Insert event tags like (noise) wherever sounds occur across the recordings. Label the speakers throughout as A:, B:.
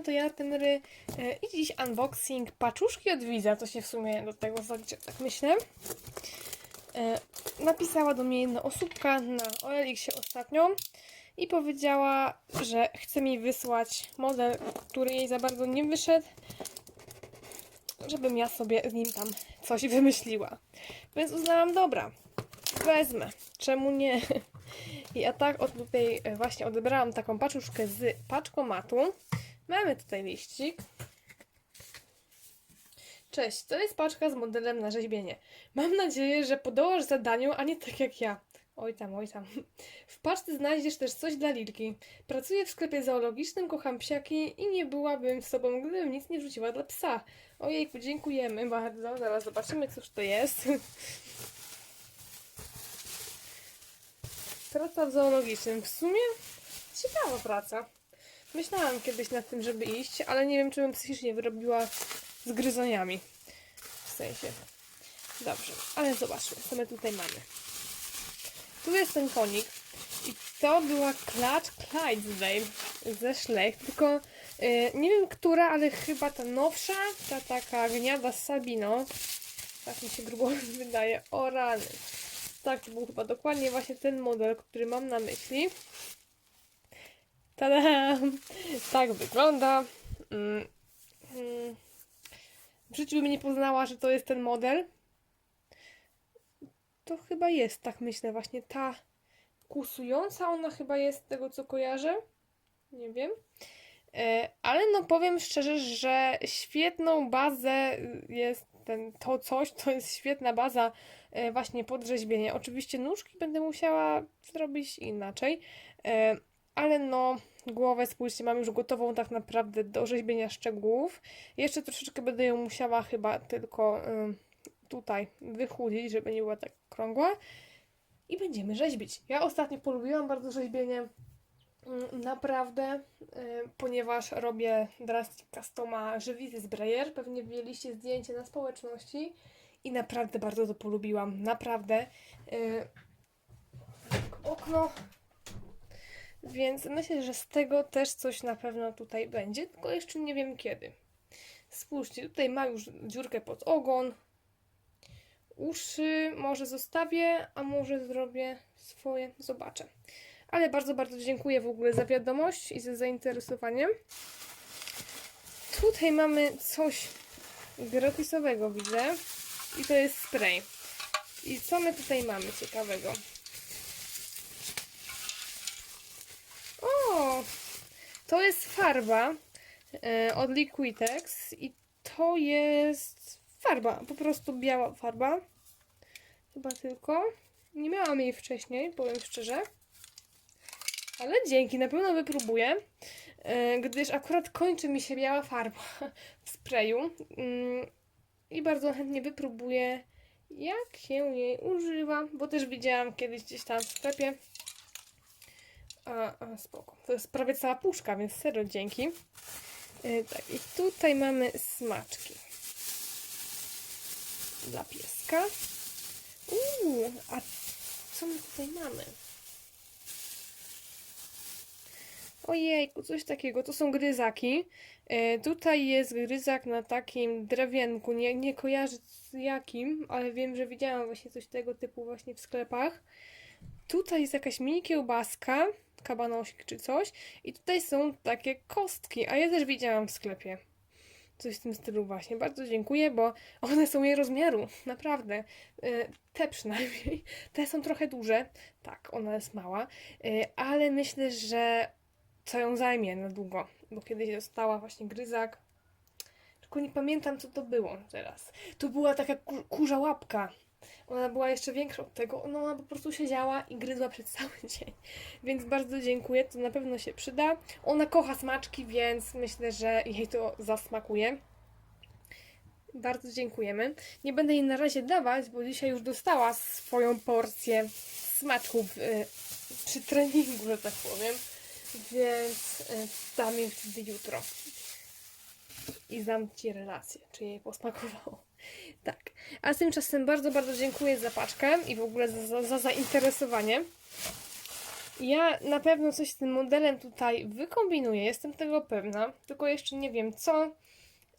A: witam, to ja Tenry e, i dziś unboxing paczuszki od Wiza, to się w sumie do tego zaliczy, tak myślę. E, napisała do mnie jedna osóbka na OLX ostatnio i powiedziała, że chce mi wysłać model, który jej za bardzo nie wyszedł, żebym ja sobie z nim tam coś wymyśliła. Więc uznałam, dobra, wezmę, czemu nie? (laughs) I ja tak od tutaj e, właśnie odebrałam taką paczuszkę z paczkomatu. Mamy tutaj liścik. Cześć, to jest paczka z modelem na rzeźbienie. Mam nadzieję, że podołasz zadaniu, a nie tak jak ja. Oj tam, oj tam. W paczce znajdziesz też coś dla Lilki. Pracuję w sklepie zoologicznym, kocham psiaki i nie byłabym z tobą, gdybym nic nie wrzuciła dla psa. Ojejku, dziękujemy bardzo. Zaraz zobaczymy, cóż to jest. Praca w zoologicznym. W sumie ciekawa praca. Myślałam kiedyś nad tym, żeby iść, ale nie wiem, czy bym psychicznie wyrobiła z gryzoniami. W sensie. Dobrze, ale zobaczmy, co my tutaj mamy. Tu jest ten konik. I to była klacz Clydesdale ze Szlech, tylko y, nie wiem która, ale chyba ta nowsza, ta taka gniada z Sabino. Tak mi się grubo (laughs) wydaje. O rany. Tak, to był chyba dokładnie właśnie ten model, który mam na myśli. Tak wygląda. Mm, mm. W życiu bym nie poznała, że to jest ten model. To chyba jest, tak myślę, właśnie ta kusująca, ona chyba jest tego, co kojarzę. Nie wiem. E, Ale no powiem szczerze, że świetną bazę jest ten, to coś, to jest świetna baza e, właśnie pod rzeźbienie. Oczywiście nóżki będę musiała zrobić inaczej, e, ale no głowę spójrzcie, mam już gotową tak naprawdę do rzeźbienia szczegółów. Jeszcze troszeczkę będę ją musiała chyba tylko ym, tutaj wychudzić, żeby nie była tak krągła. I będziemy rzeźbić. Ja ostatnio polubiłam bardzo rzeźbienie. Mm, Naprawdę, y, ponieważ robię Drastic Customa żywizy z Breyer. Pewnie widzieliście zdjęcie na społeczności i naprawdę bardzo to polubiłam. Naprawdę. Y, Okno. Więc myślę, że z tego też coś na pewno tutaj będzie, tylko jeszcze nie wiem kiedy. Spójrzcie, tutaj ma już dziurkę pod ogon. Uszy może zostawię, a może zrobię swoje, zobaczę. Ale bardzo, bardzo dziękuję w ogóle za wiadomość i za zainteresowanie. Tutaj mamy coś gratisowego, widzę. I to jest spray. I co my tutaj mamy ciekawego? O! To jest farba e, od Liquitex i to jest farba, po prostu biała farba. Chyba tylko. Nie miałam jej wcześniej, powiem szczerze. Ale dzięki, na pewno wypróbuję, e, gdyż akurat kończy mi się biała farba w sprayu mm, i bardzo chętnie wypróbuję, jak się jej używa, bo też widziałam kiedyś gdzieś tam w sklepie. A, a spoko. To jest prawie cała puszka, więc serio dzięki. E, tak, i tutaj mamy smaczki. Dla pieska. Uuu, a co my tutaj mamy? Ojejku, coś takiego. To są gryzaki. E, tutaj jest gryzak na takim drewienku. Nie, nie kojarzę z jakim, ale wiem, że widziałam właśnie coś tego typu właśnie w sklepach. Tutaj jest jakaś mini kiełbaska, kabanosik czy coś. I tutaj są takie kostki, a ja też widziałam w sklepie. Coś w tym stylu właśnie. Bardzo dziękuję, bo one są jej rozmiaru. Naprawdę. E, Te przynajmniej. (laughs) Te są trochę duże. Tak, ona jest mała. E, Ale myślę, że co ją zajmie na długo. Bo kiedyś dostała właśnie gryzak. Tylko nie pamiętam, co to było teraz. To była taka ku- kurza łapka. Ona była jeszcze większa od tego. No ona po prostu siedziała i gryzła przez (laughs) cały dzień. Więc bardzo dziękuję, to na pewno się przyda. Ona kocha smaczki, więc myślę, że jej to zasmakuje. Bardzo dziękujemy. Nie będę jej na razie dawać, bo dzisiaj już dostała swoją porcję smaczków y, przy treningu, że tak powiem. Więc y, dam jej wtedy jutro. I znam Ci relację, czy jej posmakowało. Tak. A tymczasem bardzo, bardzo dziękuję za paczkę i w ogóle za, za, za zainteresowanie. Ja na pewno coś z tym modelem tutaj wykombinuję, jestem tego pewna, tylko jeszcze nie wiem co,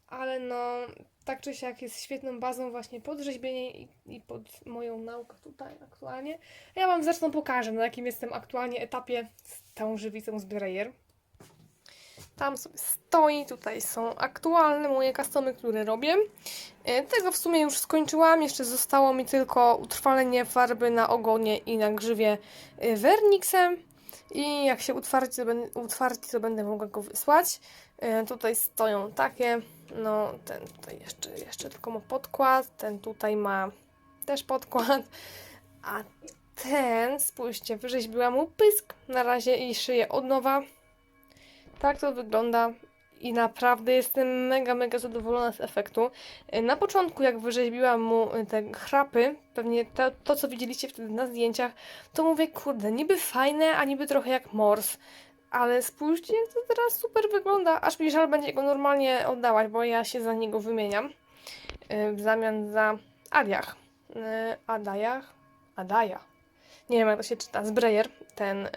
A: ale no tak czy siak jest świetną bazą właśnie pod rzeźbienie i, i pod moją naukę tutaj aktualnie. Ja Wam zresztą pokażę, na jakim jestem aktualnie etapie z tą żywicą z Breyer. Tam sobie stoi, tutaj są aktualne moje customy, które robię. E, Tego w sumie już skończyłam, jeszcze zostało mi tylko utrwalenie farby na ogonie i na grzywie e, werniksem. I jak się utwardzi, to, to będę mogła go wysłać. E, Tutaj stoją takie, no ten tutaj jeszcze, jeszcze tylko ma podkład, ten tutaj ma też podkład, a ten, spójrzcie, wyrzeźbiłam mu pysk na razie i szyję od nowa. Tak to wygląda i naprawdę jestem mega, mega zadowolona z efektu. Na początku, jak wyrzeźbiłam mu e, te chrapy, pewnie to, to co widzieliście wtedy na zdjęciach, to mówię, kurde, niby fajne, a niby trochę jak mors. Ale spójrzcie, jak to teraz super wygląda. Aż mi żal będzie go normalnie oddawać, bo ja się za niego wymieniam. e, W zamian za Adiach. E, Adajach? Adaja. Nie wiem, jak to się czyta. Zbreyer. Ten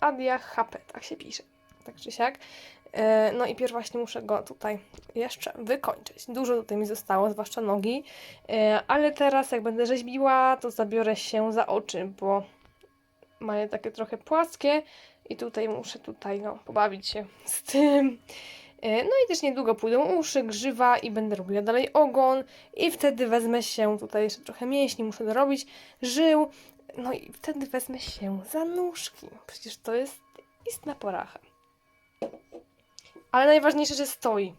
A: Adiach HP, tak się pisze. Tak czy siak. E, No i pierw właśnie muszę go tutaj jeszcze wykończyć. Dużo tutaj mi zostało, zwłaszcza nogi. E, Ale teraz jak będę rzeźbiła, to zabiorę się za oczy, bo mają takie trochę płaskie i tutaj muszę tutaj no, pobawić się z tym. E, No i też niedługo pójdą uszy, grzywa i będę robiła dalej ogon i wtedy wezmę się, tutaj jeszcze trochę mięśni muszę dorobić, żył, no i wtedy wezmę się za nóżki. Przecież to jest istna poracha. Ale najważniejsze, że stoi.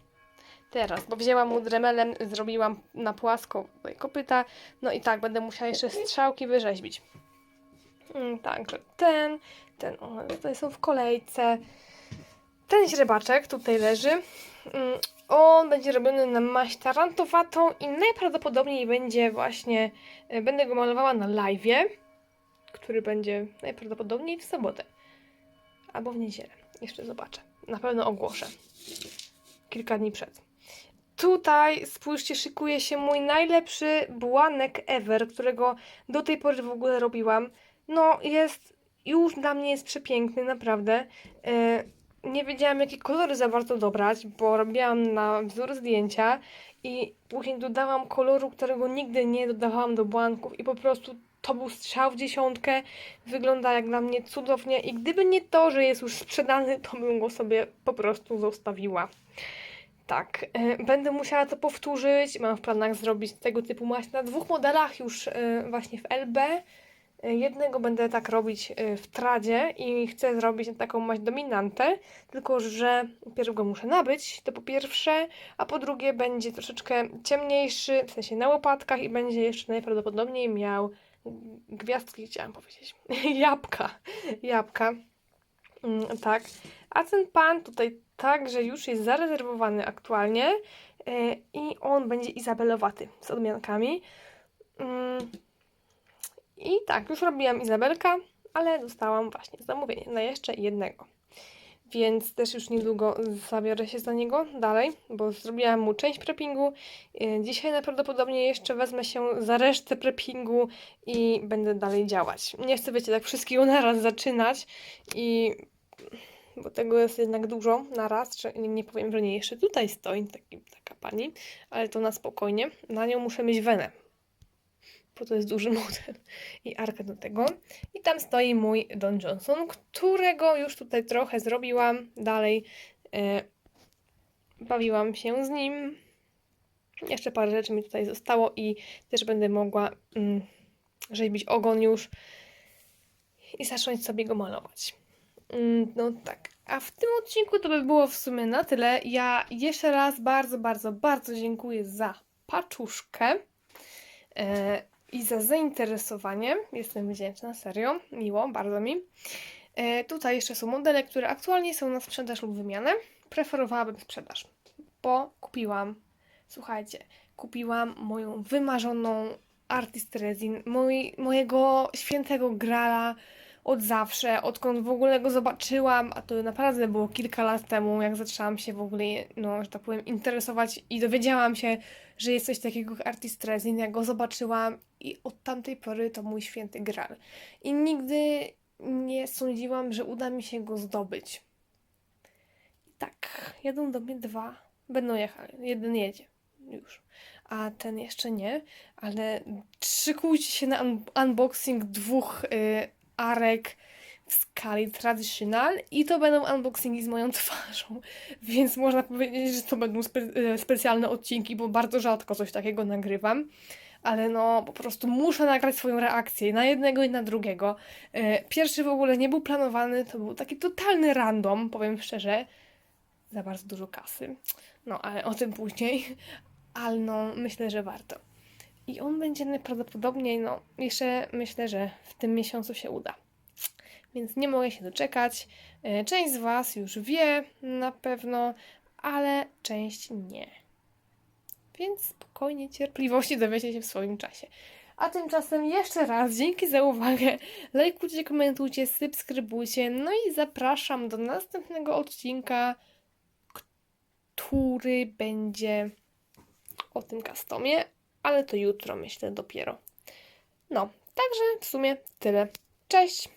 A: Teraz, bo wzięłam mu dremelem, zrobiłam na płasko kopyta, no i tak, będę musiała jeszcze strzałki wyrzeźbić. Mm, Także ten, ten, one tutaj są w kolejce. Ten źrebaczek tutaj leży. Mm, On będzie robiony na maść tarantowatą i najprawdopodobniej będzie właśnie, e, będę go malowała na live'ie, który będzie najprawdopodobniej w sobotę. Albo w niedzielę. Jeszcze zobaczę. Na pewno ogłoszę. Kilka dni przed. Tutaj, spójrzcie, szykuje się mój najlepszy błanek ever, którego do tej pory w ogóle robiłam. No, jest, już dla mnie jest przepiękny, naprawdę. E, nie wiedziałam, jakie kolory za bardzo dobrać, bo robiłam na wzór zdjęcia i później dodałam koloru, którego nigdy nie dodawałam do błanków i po prostu to był strzał w dziesiątkę. Wygląda jak dla mnie cudownie i gdyby nie to, że jest już sprzedany, to bym go sobie po prostu zostawiła. Tak, e, będę musiała to powtórzyć. Mam w planach zrobić tego typu maść na dwóch modelach już e, właśnie w LB. E, Jednego będę tak robić w tradzie i chcę zrobić taką maść dominantę, tylko że pierw go muszę nabyć, to po pierwsze, a po drugie będzie troszeczkę ciemniejszy, w sensie na łopatkach i będzie jeszcze najprawdopodobniej miał gwiazdki, chciałam powiedzieć, (laughs) jabłka, jabłka, Mm, tak. A ten pan tutaj także już jest zarezerwowany aktualnie e, i on będzie izabelowaty z odmiankami. Mm, I tak, już robiłam Izabelka, ale dostałam właśnie zamówienie na jeszcze jednego. Więc też już niedługo zabiorę się za niego dalej, bo zrobiłam mu część preppingu. E, Dzisiaj najprawdopodobniej jeszcze wezmę się za resztę preppingu i będę dalej działać. Nie chcę, wiecie, tak wszystkiego naraz zaczynać i bo tego jest jednak dużo na raz, że nie, nie powiem, że nie jeszcze tutaj stoi taki, taka pani, ale to na spokojnie. Na nią muszę mieć wenę, bo to jest duży model i arkę do tego. I tam stoi mój Don Johnson, którego już tutaj trochę zrobiłam dalej. E, bawiłam się z nim. Jeszcze parę rzeczy mi tutaj zostało i też będę mogła mm, rzeźbić ogon już i zacząć sobie go malować. Mm, No tak. A w tym odcinku to by było w sumie na tyle. Ja jeszcze raz bardzo, bardzo, bardzo dziękuję za paczuszkę e, i za zainteresowanie. Jestem wdzięczna, serio. Miło, bardzo mi. E, tutaj jeszcze są modele, które aktualnie są na sprzedaż lub wymianę. Preferowałabym sprzedaż, bo kupiłam, słuchajcie, kupiłam moją wymarzoną Artist Resin, mój, mojego świętego grala od zawsze, odkąd w ogóle go zobaczyłam, a to naprawdę było kilka lat temu, jak zaczęłam się w ogóle, no, że tak powiem, interesować i dowiedziałam się, że jest coś takiego jak Artist Resin, go zobaczyłam i od tamtej pory to mój święty gral. I nigdy nie sądziłam, że uda mi się go zdobyć. I tak, jadą do mnie dwa, będą jechali. Jeden jedzie już, a ten jeszcze nie, ale szykujcie się na un unboxing dwóch y, arek w skali traditional i to będą unboxingi z moją (laughs) twarzą, więc można powiedzieć, że to będą spe y, specjalne odcinki, bo bardzo rzadko coś takiego nagrywam. Ale no, po prostu muszę nagrać swoją reakcję na jednego i na drugiego. Y, Pierwszy w ogóle nie był planowany, to był taki totalny random, powiem szczerze. Za bardzo dużo kasy. No, ale o tym później. Ale no, myślę, że warto. I on będzie najprawdopodobniej, no, jeszcze myślę, że w tym miesiącu się uda. Więc nie mogę się doczekać. E, Część z Was już wie na pewno, ale część nie. Więc spokojnie, cierpliwości dowiecie się w swoim czasie. A tymczasem jeszcze raz dzięki za uwagę. Lajkujcie, komentujcie, subskrybujcie. No i zapraszam do następnego odcinka, który będzie o tym customie, ale to jutro myślę dopiero. No, także w sumie tyle. Cześć!